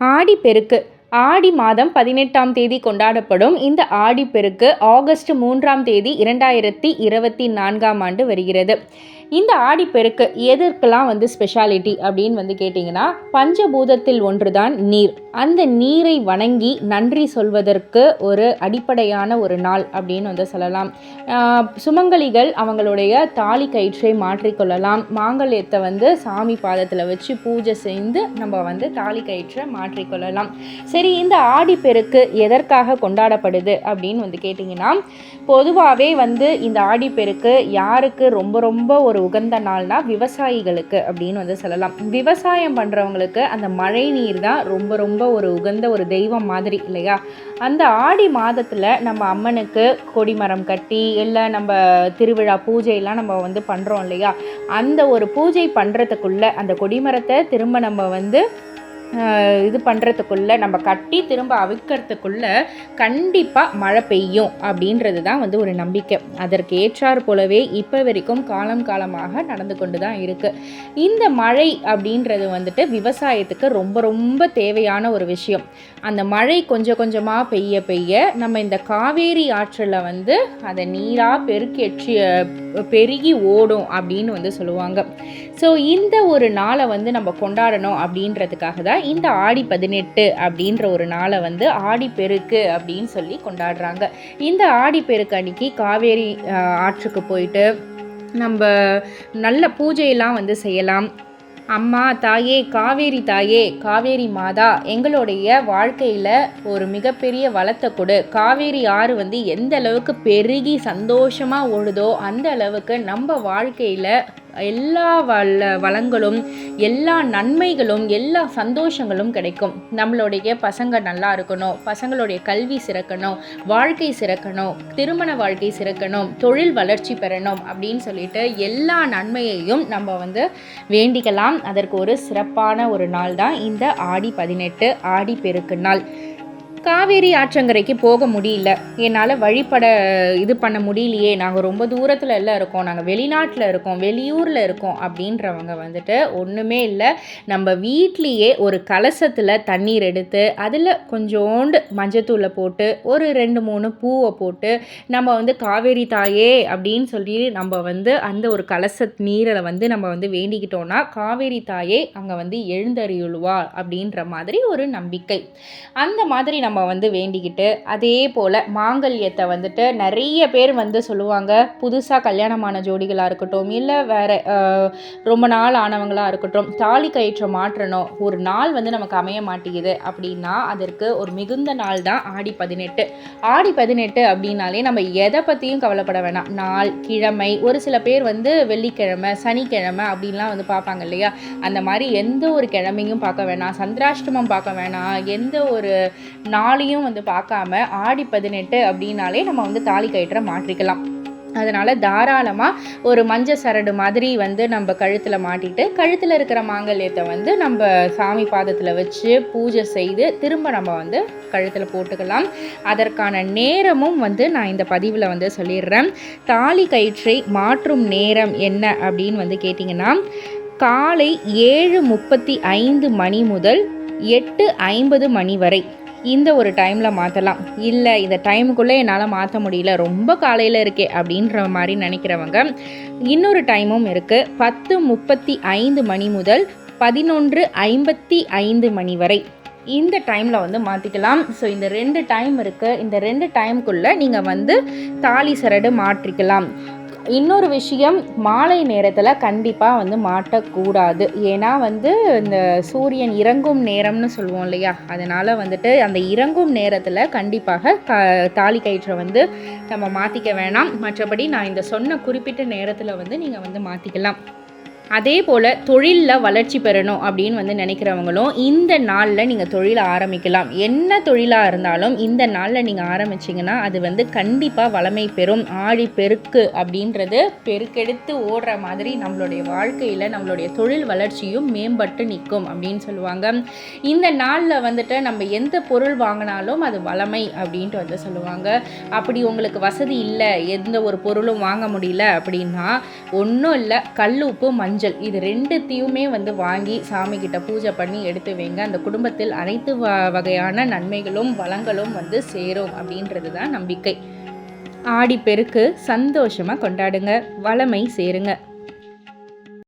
ஆடிப்பெருக்கு ஆடி மாதம் பதினெட்டாம் தேதி கொண்டாடப்படும் இந்த ஆடிப்பெருக்கு ஆகஸ்ட் மூன்றாம் தேதி இரண்டாயிரத்தி இருபத்தி நான்காம் ஆண்டு வருகிறது. இந்த ஆடிப்பெருக்கு எதற்கெல்லாம் வந்து ஸ்பெஷாலிட்டி அப்படின்னு வந்து கேட்டிங்கன்னா பஞ்சபூதத்தில் ஒன்று தான் நீர். அந்த நீரை வணங்கி நன்றி சொல்வதற்கு ஒரு அடிப்படையான ஒரு நாள் அப்படின்னு வந்து சொல்லலாம். சுமங்கலிகள் அவங்களுடைய தாலி கயிற்றை மாற்றிக்கொள்ளலாம். மாங்கல்யத்தை வந்து சாமி பாதத்தில் வச்சு பூஜை செய்து நம்ம வந்து தாலி கயிற்றை மாற்றிக்கொள்ளலாம். சரி இந்த ஆடிப்பெருக்கு எதற்காக கொண்டாடப்படுது அப்படின்னு வந்து கேட்டிங்கன்னா பொதுவாகவே வந்து இந்த ஆடிப்பெருக்கு யாருக்கு ரொம்ப ரொம்ப ஒரு ஒரு உகந்த நாள்னா விவசாயிகளுக்கு அப்படின்னு வந்து சொல்லலாம். விவசாயம் பண்ணுறவங்களுக்கு அந்த மழை நீர் தான் ரொம்ப ரொம்ப ஒரு உகந்த ஒரு தெய்வம் மாதிரி இல்லையா? அந்த ஆடி மாதத்தில் நம்ம அம்மனுக்கு கொடிமரம் கட்டி இல்லை நம்ம திருவிழா பூஜையெல்லாம் நம்ம வந்து பண்ணுறோம் இல்லையா? அந்த ஒரு பூஜை பண்ணுறதுக்குள்ளே அந்த கொடிமரத்தை திரும்ப நம்ம வந்து இது பண்ணுறதுக்குள்ளே நம்ம கட்டி திரும்ப அவிக்கிறதுக்குள்ளே கண்டிப்பாக மழை பெய்யும் அப்படின்றது தான் வந்து ஒரு நம்பிக்கை. அதற்கு ஏற்றார் போலவே இப்போ வரைக்கும் காலம் காலமாக நடந்து கொண்டு தான் இருக்குது இந்த மழை அப்படின்றது வந்துட்டு விவசாயத்துக்கு ரொம்ப ரொம்ப தேவையான ஒரு விஷயம். அந்த மழை கொஞ்சம் கொஞ்சமாக பெய்ய பெய்ய நம்ம இந்த காவேரி ஆற்றில் வந்து அதை நீராக பெருக்கேற்றி பெருகி ஓடும் அப்படின்னு வந்து சொல்லுவாங்க. ஸோ இந்த ஒரு நாளை வந்து நம்ம கொண்டாடணும் அப்படின்றதுக்காக தான் இந்த ஆடி பதினெட்டு அப்படின்ற ஒரு நாளை வந்து ஆடி பெருக்கு அப்படின்னு சொல்லி கொண்டாடுறாங்க. இந்த ஆடி பெருக்கு அன்னைக்கு காவேரி ஆற்றுக்கு போயிட்டு நம்ம நல்ல பூஜையெல்லாம் வந்து செய்யலாம். அம்மா தாயே காவேரி தாயே காவேரி மாதா எங்களுடைய வாழ்க்கையில் ஒரு மிகப்பெரிய வளத்தை கொடு. காவேரி ஆறு வந்து எந்த அளவுக்கு பெருகி சந்தோஷமாக ஓடுதோ அந்த அளவுக்கு நம்ம வாழ்க்கையில் எல்லா வள வளங்களும் எல்லா நன்மைகளும் எல்லா சந்தோஷங்களும் கிடைக்கும். நம்மளுடைய பசங்க நல்லா இருக்கணும் பசங்களுடைய கல்வி சிறக்கணும் வாழ்க்கை சிறக்கணும் திருமண வாழ்க்கை சிறக்கணும் தொழில் வளர்ச்சி பெறணும் அப்படின்னு சொல்லிட்டு எல்லா நன்மையையும் நம்ம வந்து வேண்டிக்கலாம். அதற்கு ஒரு சிறப்பான ஒரு நாள் தான் இந்த ஆடி பதினெட்டு ஆடி பெருக்கு நாள். காவேரி ஆற்றங்கரைக்கு போக முடியல. என்னால் வழிபட இது பண்ண முடியலையே. நாங்கள் ரொம்ப தூரத்தில் எல்லாம் இருக்கோம். நாங்கள் வெளிநாட்டில் இருக்கோம். வெளியூரில் இருக்கோம் அப்படின்றவங்க வந்துட்டு ஒன்றுமே இல்லை. நம்ம வீட்லேயே ஒரு கலசத்தில் தண்ணீர் எடுத்து அதில் கொஞ்சோண்டு மஞ்சத்தூளை போட்டு ஒரு ரெண்டு மூணு பூவை போட்டு நம்ம வந்து காவேரி தாயே அப்படின்னு சொல்லி நம்ம வந்து அந்த ஒரு கலச நீரை வந்து நம்ம வந்து வேண்டிக்கிட்டோன்னா காவேரி தாயே அங்கே வந்து எழுந்தறியுள்வா அப்படின்ற மாதிரி ஒரு நம்பிக்கை. அந்த மாதிரி நம்ம நம்ம வந்து வேண்டிக்கிட்டு அதே போல் மாங்கல்யத்தை வந்துட்டு நிறைய பேர் வந்து சொல்லுவாங்க. புதுசாக கல்யாணமான ஜோடிகளாக இருக்கட்டும் இல்லை வேறு ரொம்ப நாள் ஆனவங்களாக இருக்கட்டும் தாலி கயிற்றை மாற்றணும். ஒரு நாள் வந்து நமக்கு அமைய மாட்டேங்குது அப்படின்னா அதற்கு ஒரு மிகுந்த நாள் தான் ஆடி பதினெட்டு. ஆடி பதினெட்டு அப்படின்னாலே நம்ம எதை பற்றியும் கவலைப்பட வேணாம். நாள் கிழமை ஒரு சில பேர் வந்து வெள்ளிக்கிழமை சனிக்கிழமை அப்படின்லாம் வந்து பார்ப்பாங்க இல்லையா? அந்த மாதிரி எந்த ஒரு கிழமையும் பார்க்க வேணாம். சந்திராஷ்டமம் பார்க்க வேணாம். எந்த ஒரு நாள் தாலியும் வந்து பார்க்காம ஆடி பதினெட்டு அப்படின்னாலே நம்ம வந்து தாலி கயிற்றை மாற்றிக்கலாம். அதனால் தாராளமாக ஒரு மஞ்சள் சரடு மாதிரி வந்து நம்ம கழுத்தில் மாட்டிட்டு கழுத்தில் இருக்கிற மாங்கல்யத்தை வந்து நம்ம சாமி பாதத்தில் வச்சு பூஜை செய்து திரும்ப நம்ம வந்து கழுத்தில் போட்டுக்கலாம். அதற்கான நேரமும் வந்து நான் இந்த பதிவில் வந்து சொல்லிடுறேன். தாலி கயிற்றை மாற்றும் நேரம் என்ன அப்படின்னு வந்து கேட்டிங்கன்னா காலை ஏழு முப்பத்தி ஐந்து மணி முதல் எட்டு ஐம்பது மணி வரை இந்த ஒரு டைமில் மாற்றலாம் இல்லை இந்த டைமுக்குள்ளே என்னால் மாற்ற முடியல. ரொம்ப காலையில் இருக்கே அப்படின்ற மாதிரி நினைக்கிறவங்க இன்னொரு டைமும் இருக்குது பத்து முப்பத்தி ஐந்து மணி முதல் பதினொன்று ஐம்பத்தி ஐந்து மணி வரை. இந்த டைமில் வந்து மாற்றிக்கலாம் ஸோ இந்த ரெண்டு டைம் இருக்குது இந்த ரெண்டு டைமுக்குள்ளே நீங்கள் வந்து தாலி சரடு மாற்றிக்கலாம். இன்னொரு விஷயம் மாலை நேரத்தில் கண்டிப்பாக வந்து மாட்டக்கூடாது. ஏன்னா வந்து இந்த சூரியன் இறங்கும் நேரம்னு சொல்லுவோம் இல்லையா? அதனால் வந்துட்டு அந்த இறங்கும் நேரத்தில் கண்டிப்பாக க தாலி கயிற்றை வந்து நம்ம மாற்றிக்க வேணாம். மற்றபடி நான் இந்த சொன்ன குறிப்பிட்ட நேரத்தில் வந்து நீங்கள் வந்து மாற்றிக்கலாம் அதே போல் தொழிலில் வளர்ச்சி பெறணும் அப்படின்னு வந்து நினைக்கிறவங்களும் இந்த நாளில் நீங்கள் தொழிலை ஆரம்பிக்கலாம். என்ன தொழிலாக இருந்தாலும் இந்த நாளில் நீங்கள் ஆரம்பிச்சிங்கன்னா அது வந்து கண்டிப்பாக வளமை பெறும். ஆழி பெருக்கு அப்படின்றது பெருக்கெடுத்து ஓடுற மாதிரி நம்மளுடைய வாழ்க்கையில் நம்மளுடைய தொழில் வளர்ச்சியும் மேம்பட்டு நிற்கும் அப்படின்னு சொல்லுவாங்க. இந்த நாளில் வந்துட்டு நம்ம எந்த பொருள் வாங்கினாலும் அது வளமை அப்படின்ட்டு வந்து சொல்லுவாங்க. அப்படி உங்களுக்கு வசதி இல்லை எந்த ஒரு பொருளும் வாங்க முடியல அப்படின்னா ஒன்றும் இல்லை கல் உப்பு மஞ்சள் மஞ்சள் இது ரெண்டுத்தையுமே வந்து வாங்கி சாமி கிட்ட பூஜை பண்ணி எடுத்து வைங்க. அந்த குடும்பத்தில் அனைத்து வ வகையான நன்மைகளும் வளங்களும் வந்து சேரும் அப்படின்றது தான் நம்பிக்கை. ஆடி பெருக்கு சந்தோஷமாக கொண்டாடுங்க. வளமை சேருங்க.